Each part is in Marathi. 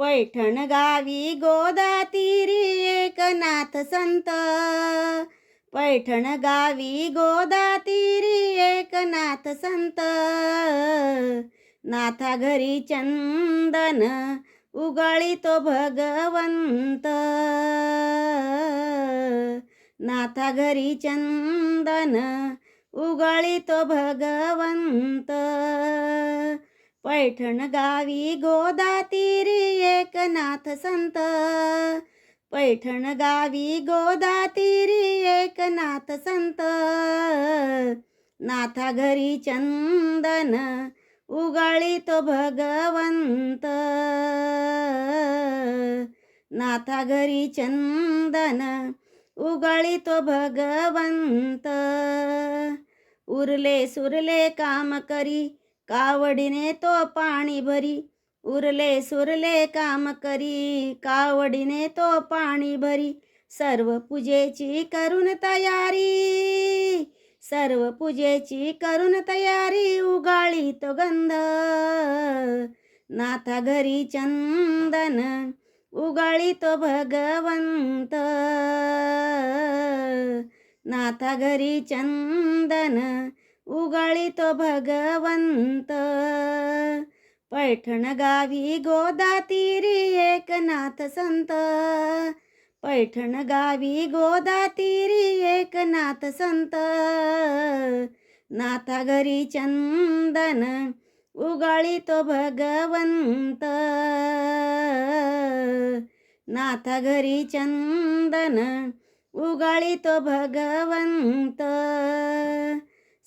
पैठण गावी गोदातीरी एकनाथ संत. पैठण गावी गोदातीरी एकनाथ संत. नाथा घरी चंदन उगळी तो भगवंत. नाथा घरी चंदन उगळी तो भगवंत. पैठण गावी गोदातीरी एकनाथ संत. पैठण गावी गोदातीरी एकनाथ संत. नाथा घरी चंदन उगाळी तो भगवंत. नाथा घरी चंदन उगाळी तो भगवंत. उरले सुरले काम करी कावडीने तो पाणी भरी. उरले सुरले काम करी कावडीने तो पाणी भरी. सर्व पूजेची करून तयारी सर्व पूजेची करून तयारी उगाळी तो गंध. नाथा घरी चंदन उगाळी तो भगवंत. नाथा घरी चंदन उगाळी तो भगवंत. पैठण गावी गोदातीरी एकनाथ संत. पैठण गावी गोदातीरी एकनाथ संत. नाथा घरी चंदन उगाळी तो भगवंत. नाथा घरी चंदन उगाळी तो भगवंत.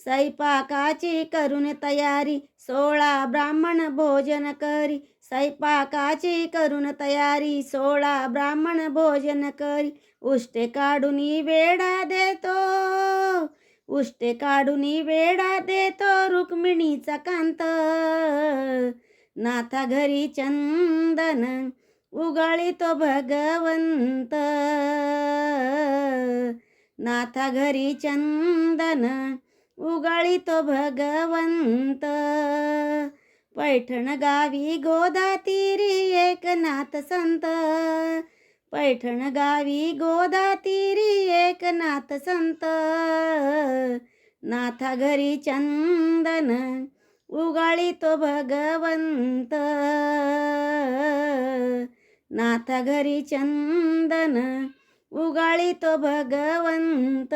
स्वयंपाकाची करून तयारी सोळा ब्राह्मण भोजन करी. स्वयंपाकाची करून तयारी सोळा ब्राह्मण भोजन करी. उष्टे काढून वेडा देतो उष्टे काढून वेडा देतो रुक्मिणीचा कांत. नाथा घरी चंदन उगाळी तो भगवंत. नाथा घरी चंदन उगाळी तो भगवंत. पैठण गावी गोदातीरी एकनाथ संत. पैठण गावी गोदातीरी एकनाथ संत. नाथा घरी चंदन उगाळी तो भगवंत. नाथा घरी चंदन उगाळी तो भगवंत.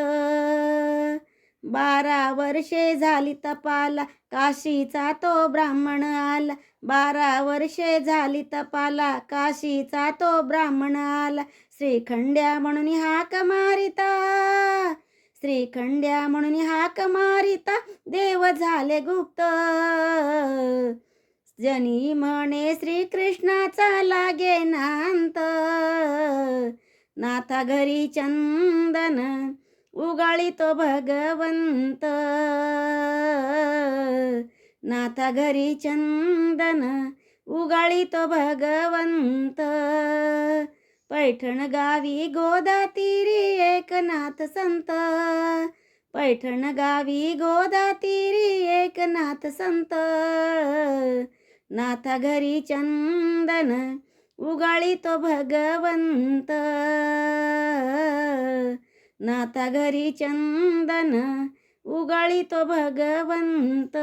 बारा वर्षे झाली तपाला काशीचा तो ब्राह्मण आला. बारा वर्षे झाली तपाला काशीचा तो ब्राह्मण आला. श्रीखंड्या म्हणून हाक मारिता श्रीखंड्या म्हणून हाक मारिता देव झाले गुप्त. जनी म्हणे श्रीकृष्णाचा लागे नांत नाथा घरी चंदन उगाळी तो भगवंत. नाथा घरी चंदन उगाळी तो भगवंत. पैठण गावी गोदातीरी एकनाथ संत. पैठण गावी गोदातीरी एकनाथ संत. नाथा घरी चंदन उगाळी तो भगवंत. नाता घरी चंदन उगाळी तो भगवंत.